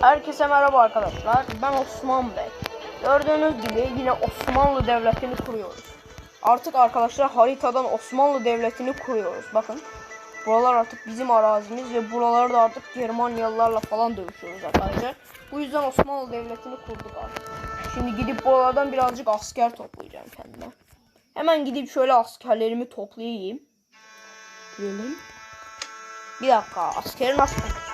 Herkese merhaba arkadaşlar. Ben Osman Bey. Gördüğünüz gibi yine Osmanlı Devleti'ni kuruyoruz. Artık arkadaşlar haritadan Osmanlı Devleti'ni kuruyoruz. Bakın. Buralar artık bizim arazimiz ve buraları da artık Germanyalılarla falan dövüşüyoruz arkadaşlar. Bu yüzden Osmanlı Devleti'ni kurduk artık. Şimdi gidip buralardan birazcık asker toplayacağım kendime. Hemen gidip şöyle askerlerimi toplayayım. Diyelim. Bir dakika askeri nasıl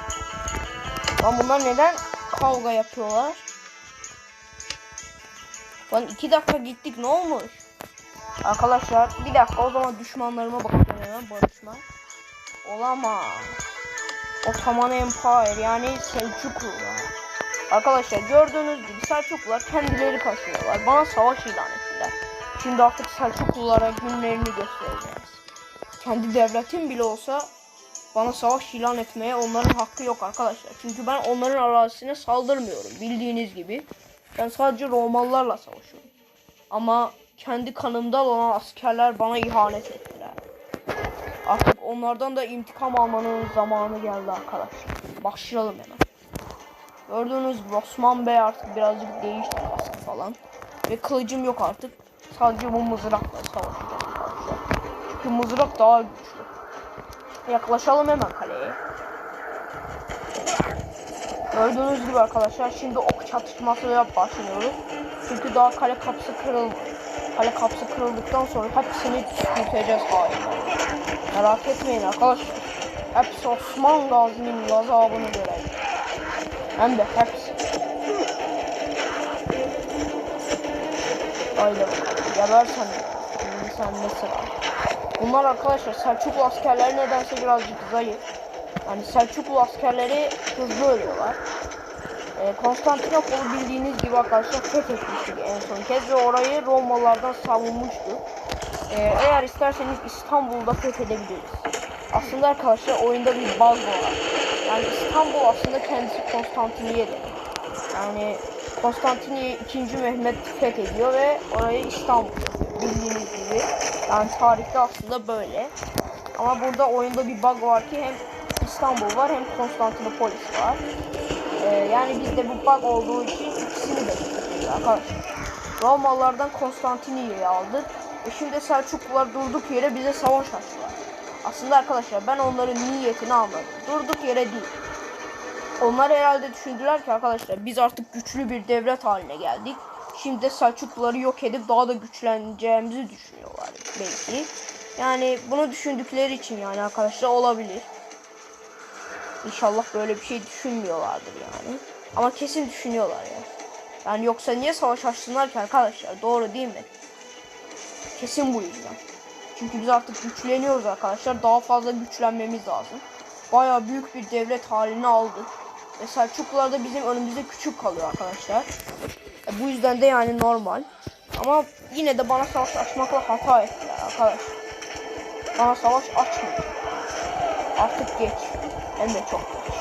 Lan bunlar neden kavga yapıyorlar? Lan iki dakika gittik ne olmuş? Arkadaşlar bir dakika o zaman düşmanlarıma bakacağım hemen barışma. Olamaz. Ottoman Empire yani Selçuklular. Arkadaşlar gördüğünüz gibi Selçuklular kendileri kaçıyorlar. Bana savaş ilan ettiler. Şimdi artık Selçuklulara günlerini göstereceğiz. Kendi devletim bile olsa bana savaş ilan etmeye onların hakkı yok arkadaşlar. Çünkü ben onların arazisine saldırmıyorum bildiğiniz gibi. Ben sadece Romalılarla savaşıyorum. Ama kendi kanımda olan askerler bana ihanet ettiler. Artık onlardan da intikam almanın zamanı geldi arkadaşlar. Başlayalım hemen. Gördüğünüz gibi Osman Bey artık birazcık değişti kaskı falan. Ve kılıcım yok artık. Sadece bu mızrakla savaşacağım arkadaşlar. Çünkü mızrak daha güçlü. Yaklaşalım hemen kaleye. Gördüğünüz gibi arkadaşlar şimdi ok çatışmasıyla başlıyoruz. Çünkü daha kale kapısı kırılmadı. Kale kapısı kırıldıktan sonra hepsini püskürteceğiz hainler. Merak etmeyin arkadaşlar. Hepsi Osman Gazi'nin gazabını görecek. Hem de hepsi. Haydi bakalım. Geber sen. Şimdi sen ne sıra? Bunlar arkadaşlar Selçuklu askerleri nedense birazcık zayıf. Yani Selçuklu askerleri hızlı ölüyorlar. Ee, Konstantinopol'u bildiğiniz gibi arkadaşlar fethetmiştik en son kez ve orayı Romalılardan savunmuştu. Ee, eğer isterseniz İstanbul'da fethedebiliriz. Aslında arkadaşlar oyunda bir bug var. Yani İstanbul aslında kendisi Konstantiniye'de. Yani Konstantiniye 2. Mehmet fethediyor ve orayı İstanbul bildiğiniz gibi. Yani tarihte aslında böyle. Ama burada oyunda bir bug var ki hem İstanbul var hem Konstantinopolis var. Ee, yani bizde bu bug olduğu için ikisini de arkadaşlar. Romalılardan Konstantiniye'yi aldık. Ve şimdi Selçuklular durduk yere bize savaş açtılar. Aslında arkadaşlar ben onların niyetini anladım. Durduk yere değil. Onlar herhalde düşündüler ki arkadaşlar biz artık güçlü bir devlet haline geldik. Şimdi Selçukluları yok edip daha da güçleneceğimizi düşünüyorlar belki. Yani bunu düşündükleri için yani arkadaşlar olabilir. İnşallah böyle bir şey düşünmüyorlardır yani. Ama kesin düşünüyorlar ya. Yani yoksa niye savaş açsınlar ki arkadaşlar? Doğru değil mi? Kesin bu yüzden. Çünkü biz artık güçleniyoruz arkadaşlar. Daha fazla güçlenmemiz lazım. Baya büyük bir devlet halini aldık. Ve Selçuklular bizim önümüzde küçük kalıyor arkadaşlar. E, bu yüzden de yani normal. Ama yine de bana savaş açmakla hata ettiler arkadaşlar. Bana savaş açmayın. Artık geç. Hem de çok geç.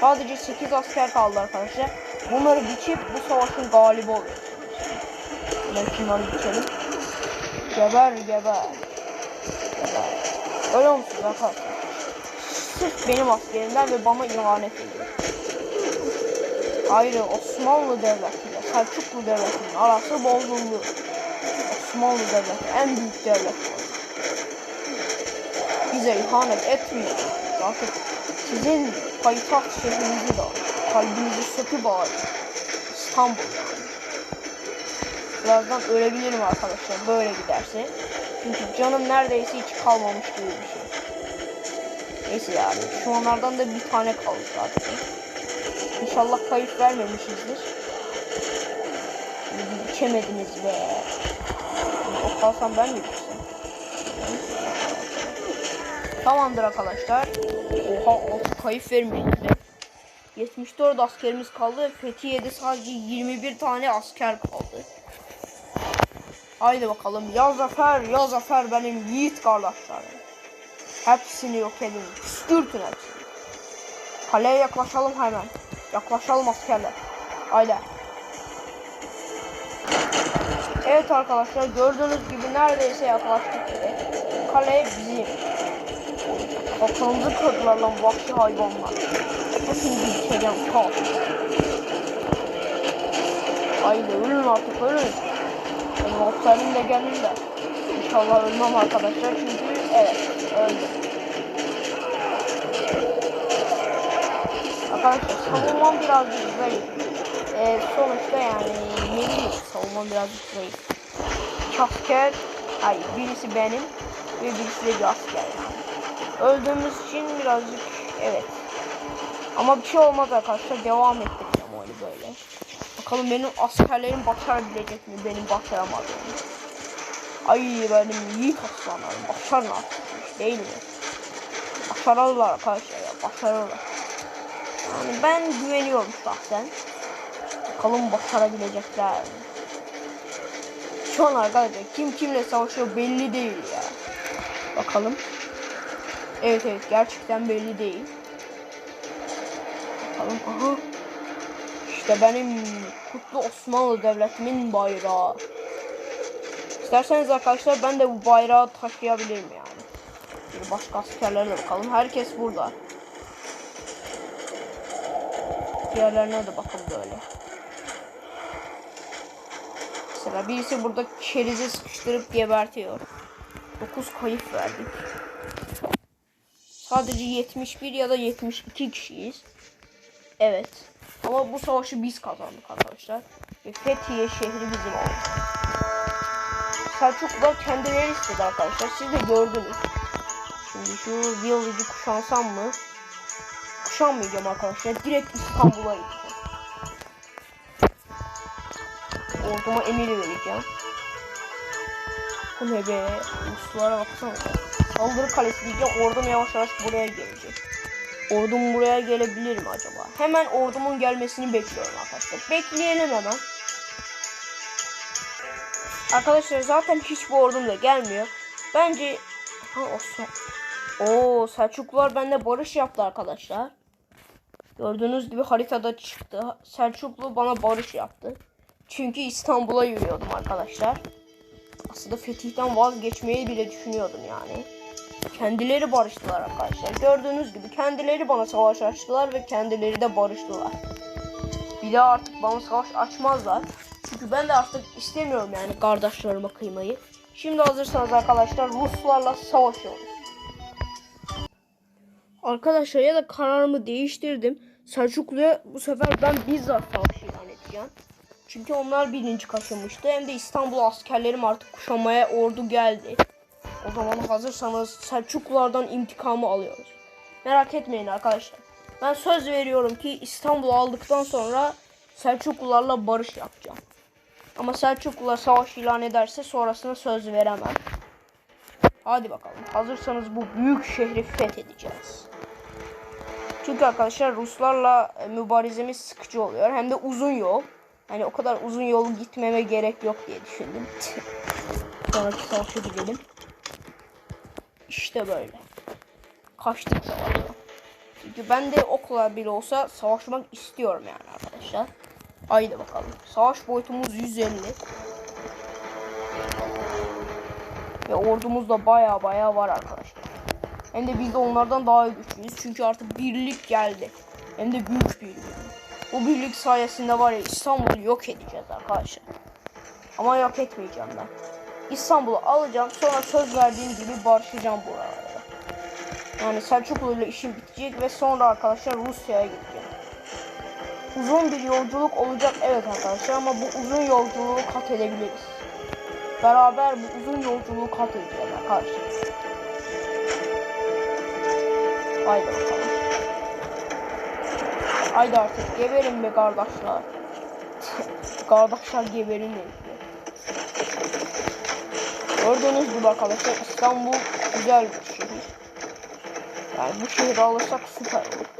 Sadece 8 asker kaldı arkadaşlar. Bunları biçip bu savaşın galibi oluyor. Hemen şunları biçelim. Geber geber. Geber. Öyle musunuz arkadaşlar? Sırf benim askerimden ve bana ihanet ediyor. Ayrı Osmanlı Devleti'yle Selçuklu Devleti'nin arası bozuldu. Osmanlı Devleti en büyük devlet. Bize ihanet etmiyor. Artık sizin payitaht şehrinizi de kalbinizi söküp alır. İstanbul. Birazdan ölebilirim arkadaşlar böyle giderse. Çünkü canım neredeyse hiç kalmamış gibi bir şey. Neyse yani şu onlardan da bir tane kaldı zaten. İnşallah kayıp vermemişizdir. İçemediniz be. O kalsam ben mi içsem? Tamamdır arkadaşlar. Oha altı kayıp vermedi. 74 askerimiz kaldı. Fethiye'de sadece 21 tane asker kaldı. Haydi bakalım. Ya zafer, ya zafer benim yiğit kardeşlerim. Hepsini yok edin. Püskürtün hepsini. Kaleye yaklaşalım hemen. Yaklaşalım askerler. Haydi. Evet arkadaşlar gördüğünüz gibi neredeyse yaklaştık bile. Kale bizim. Toprağımızı kırdılar lan vahşi hayvanlar. Hepinizi içeceğim çok. Haydi ölün artık ölün. Helikopterim de gelirler. İnşallah ölmem arkadaşlar çünkü evet Arkadaşlar savunmam birazcık zayıf. Ee, sonuçta yani ne savunmam birazcık zayıf. İki asker, hayır birisi benim ve birisi de bir asker yani. Öldüğümüz için birazcık evet. Ama bir şey olmaz arkadaşlar devam ettireceğim oyunu böyle. Bakalım benim askerlerim başarabilecek mi benim başaramadığımı. Ay benim yiğit aslanlarım başarın değil mi? Başarırlar arkadaşlar ya başarırlar. Yani ben güveniyorum şahsen. Bakalım başarabilecekler? Şu an arkadaşlar kim kimle savaşıyor belli değil ya. Bakalım. Evet evet gerçekten belli değil. Bakalım aha. İşte benim kutlu Osmanlı Devleti'nin bayrağı. İsterseniz arkadaşlar ben de bu bayrağı taşıyabilirim yani. Bir başka askerlere bakalım. Herkes burada. Diğerlerine de bakın böyle. Mesela birisi burada kerizi sıkıştırıp gebertiyor. 9 kayıp verdik. Sadece 71 ya da 72 kişiyiz. Evet. Ama bu savaşı biz kazandık arkadaşlar. Ve Fethiye şehri bizim oldu. Selçuklular kendileri istedi arkadaşlar. Siz de gördünüz. Şu Village'i kuşansam mı? Kuşanmayacağım arkadaşlar. Direkt İstanbul'a gideceğim. Orduma emir vereceğim. Bu ne be? Ruslara baksana. Saldırı kalesi diyeceğim. Ordum yavaş yavaş buraya gelecek. Ordum buraya gelebilir mi acaba? Hemen ordumun gelmesini bekliyorum arkadaşlar. Bekleyelim hemen. Arkadaşlar zaten hiçbir ordum da gelmiyor. Bence ha Osman. Oo Selçuklular bende barış yaptı arkadaşlar. Gördüğünüz gibi haritada çıktı. Selçuklu bana barış yaptı. Çünkü İstanbul'a yürüyordum arkadaşlar. Aslında fetihten vazgeçmeyi bile düşünüyordum yani. Kendileri barıştılar arkadaşlar. Gördüğünüz gibi kendileri bana savaş açtılar ve kendileri de barıştılar. Bir daha artık bana savaş açmazlar. Çünkü ben de artık istemiyorum yani kardeşlerime kıymayı. Şimdi hazırsanız arkadaşlar Ruslarla savaşıyoruz. Arkadaşlar ya da kararımı değiştirdim. Selçuklu'ya bu sefer ben bizzat savaş ilan edeceğim. Çünkü onlar birinci kaşımıştı. Hem de İstanbul askerlerim artık kuşamaya ordu geldi. O zaman hazırsanız Selçuklulardan intikamı alıyoruz. Merak etmeyin arkadaşlar. Ben söz veriyorum ki İstanbul'u aldıktan sonra Selçuklularla barış yapacağım. Ama Selçuklular savaş ilan ederse sonrasında söz veremem. Hadi bakalım. Hazırsanız bu büyük şehri fethedeceğiz. Çünkü arkadaşlar Ruslarla e, mübarezemiz sıkıcı oluyor. Hem de uzun yol. Hani o kadar uzun yolu gitmeme gerek yok diye düşündüm. Sonraki savaşa gidelim. İşte böyle. Kaçtık savaştan. Çünkü ben de okula bile olsa savaşmak istiyorum yani arkadaşlar. Haydi bakalım. Savaş boyutumuz 150. Ve ordumuz da baya baya var arkadaşlar. Hem de biz de onlardan daha güçlüyüz. Çünkü artık birlik geldi. Hem de büyük bir birlik. Bu birlik sayesinde var ya İstanbul'u yok edeceğiz arkadaşlar. Ama yok etmeyeceğim ben. İstanbul'u alacağım. Sonra söz verdiğim gibi barışacağım buralarda. Yani Selçuklu ile işim bitecek ve sonra arkadaşlar Rusya'ya gideceğim. Uzun bir yolculuk olacak evet arkadaşlar ama bu uzun yolculuğu kat edebiliriz. Beraber bu uzun yolculuğu kat edeceğiz arkadaşlar. Haydi bakalım. Haydi artık geberin be kardeşler. kardeşler geberin dedi. Gördüğünüz gibi arkadaşlar İstanbul güzel bir şehir. Yani bu şehri alırsak süper olur.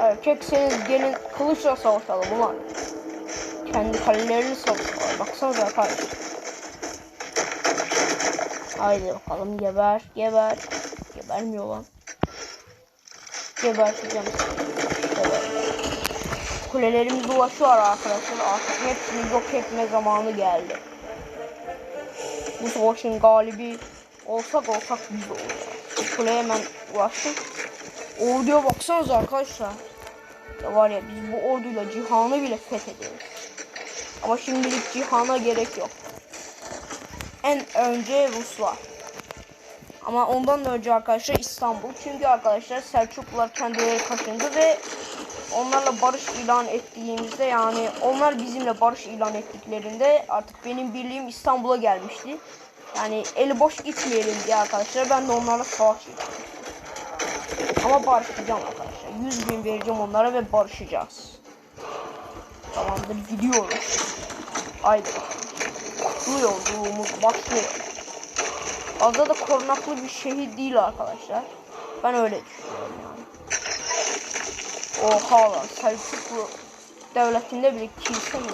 Erkekseniz gelin kılıçla savaşalım ulan. Kendi kalelerini savunuyorlar. Baksanıza arkadaşlar. Haydi bakalım geber geber. Gebermiyor lan. Geberteceğim böyle. Kulelerimiz ulaşıyor arkadaşlar. Artık hepsini yok etme zamanı geldi. Bu savaşın galibi olsak olsak biz olacağız. Kuleye hemen ulaştık. Orduya baksanıza arkadaşlar. Ya var ya biz bu orduyla cihanı bile fethederiz. Ama şimdilik cihana gerek yok. En önce Ruslar. Ama ondan da önce arkadaşlar İstanbul. Çünkü arkadaşlar Selçuklular kendileri kaçındı ve onlarla barış ilan ettiğimizde yani onlar bizimle barış ilan ettiklerinde artık benim birliğim İstanbul'a gelmişti. Yani eli boş gitmeyelim diye arkadaşlar ben de onlarla savaş ettim. Ama barışacağım arkadaşlar. 100 bin vereceğim onlara ve barışacağız. Tamamdır gidiyoruz. Haydi. Kutlu yolculuğumuz başlıyor. Fazla da korunaklı bir şehir değil arkadaşlar. Ben öyle düşünüyorum yani. Oha lan Selçuklu devletinde bile kilise mi?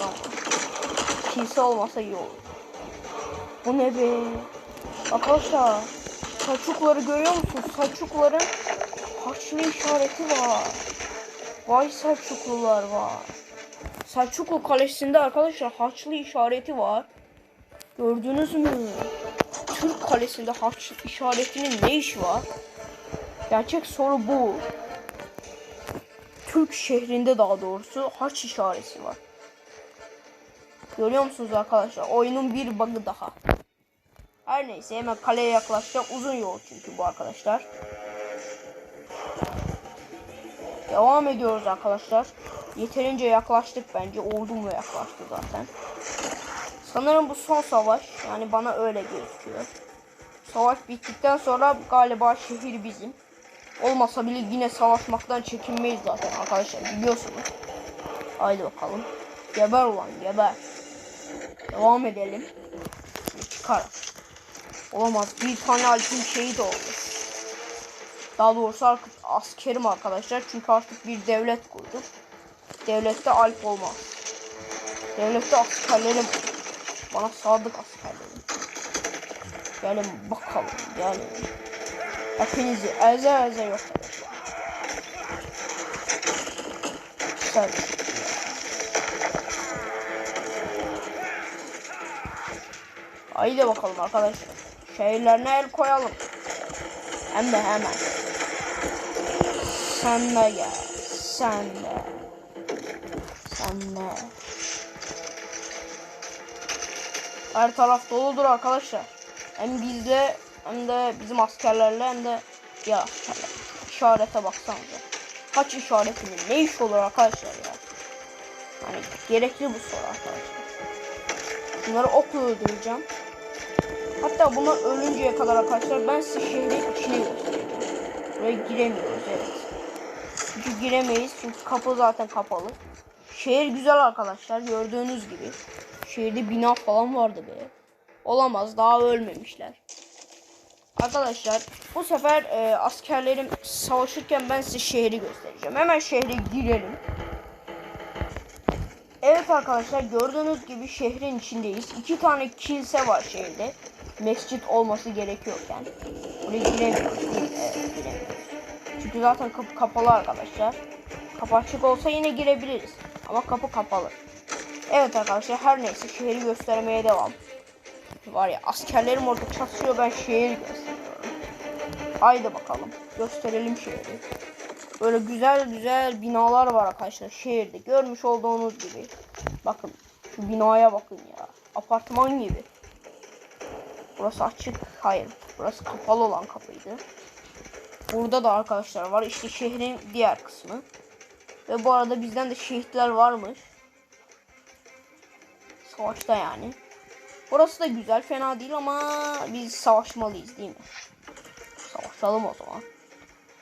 Kilise olmasa iyi olur. Bu ne be? Arkadaşlar Selçukluları görüyor musunuz? Selçukluların Haçlı işareti var. Vay Selçuklular var. Selçuklu Kalesi'nde arkadaşlar Haçlı işareti var. Gördünüz mü? Türk Kalesi'nde Haç işaretinin ne işi var? Gerçek soru bu. Türk şehrinde daha doğrusu haç işareti var. Görüyor musunuz arkadaşlar? Oyunun bir bug'ı daha. Her neyse hemen kaleye yaklaşacağım. Uzun yol çünkü bu arkadaşlar. Devam ediyoruz arkadaşlar. Yeterince yaklaştık bence. Ordumla yaklaştı zaten. Sanırım bu son savaş. Yani bana öyle gözüküyor. Savaş bittikten sonra galiba şehir bizim. Olmasa bile yine savaşmaktan çekinmeyiz zaten arkadaşlar biliyorsunuz. Haydi bakalım. Geber ulan geber. Devam edelim. Çıkar. Olamaz. Bir tane alpim şehit oldu. Daha doğrusu artık askerim arkadaşlar. Çünkü artık bir devlet kurduk. Devlette alp olmaz. Devlette askerlerim bana sadık askerlerim. Gelin bakalım gelin. Hepinizi eze eze yok. Güzel. Haydi bakalım arkadaşlar. Şehirlerine el koyalım. Hem de hemen. Sen de gel. Sen de. Sen de. Her taraf doludur arkadaşlar. Hem bizle hem de bizim askerlerle hem de ya askerler. İşarete baksanıza. Kaç işaretinin ne iş olur arkadaşlar ya. Yani gerekli bu soru arkadaşlar. Bunları okla öldüreceğim. Hatta buna ölünceye kadar arkadaşlar ben size şehrin içine göstereceğim. Buraya giremiyoruz evet. Çünkü giremeyiz çünkü kapı zaten kapalı. Şehir güzel arkadaşlar gördüğünüz gibi. Şehirde bina falan vardı be. Olamaz daha ölmemişler. Arkadaşlar bu sefer e, askerlerim savaşırken ben size şehri göstereceğim. Hemen şehre girelim. Evet arkadaşlar gördüğünüz gibi şehrin içindeyiz. İki tane kilise var şehirde. Mescit olması gerekiyorken. Buraya giremiyoruz değil giremiyoruz. Çünkü zaten kapı kapalı arkadaşlar. Kapı açık olsa yine girebiliriz. Ama kapı kapalı. Evet arkadaşlar her neyse şehri göstermeye devam. Var ya askerlerim orada çatışıyor ben şehri gösteriyorum. Haydi bakalım gösterelim şehri. Böyle güzel güzel binalar var arkadaşlar şehirde. Görmüş olduğunuz gibi. Bakın şu binaya bakın ya. Apartman gibi. Burası açık. Hayır. Burası kapalı olan kapıydı. Burada da arkadaşlar var. İşte şehrin diğer kısmı. Ve bu arada bizden de şehitler varmış. Savaşta yani. Burası da güzel. Fena değil ama biz savaşmalıyız değil mi? Savaşalım o zaman.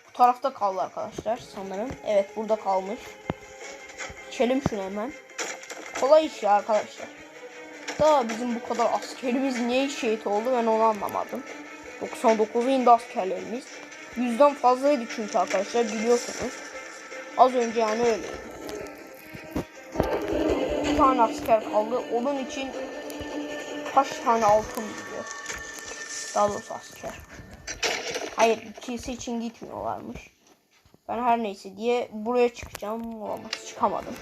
Bu tarafta kaldı arkadaşlar sanırım. Evet burada kalmış. İçelim şunu hemen. Kolay iş ya arkadaşlar. Da bizim bu kadar askerimiz niye şehit oldu ben onu anlamadım. 99'u indi askerlerimiz. Yüzden fazlaydı çünkü arkadaşlar biliyorsunuz. Az önce yani öyleydi. Bir tane asker kaldı. Onun için kaç tane altın gidiyor. Daha doğrusu asker. Hayır kilise için gitmiyorlarmış. Ben her neyse diye buraya çıkacağım. Olamaz çıkamadım.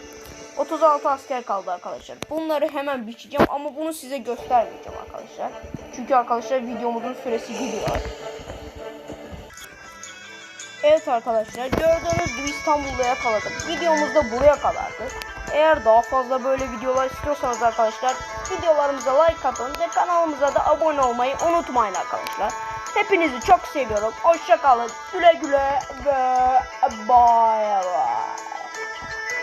36 asker kaldı arkadaşlar. Bunları hemen biçeceğim ama bunu size göstermeyeceğim arkadaşlar. Çünkü arkadaşlar videomuzun süresi gidiyor. Evet arkadaşlar gördüğünüz gibi İstanbul'da yakaladık. Videomuz da buraya kadardı. Eğer daha fazla böyle videolar istiyorsanız arkadaşlar videolarımıza like atın ve kanalımıza da abone olmayı unutmayın arkadaşlar. Hepinizi çok seviyorum. Hoşçakalın. Güle güle ve bye bye.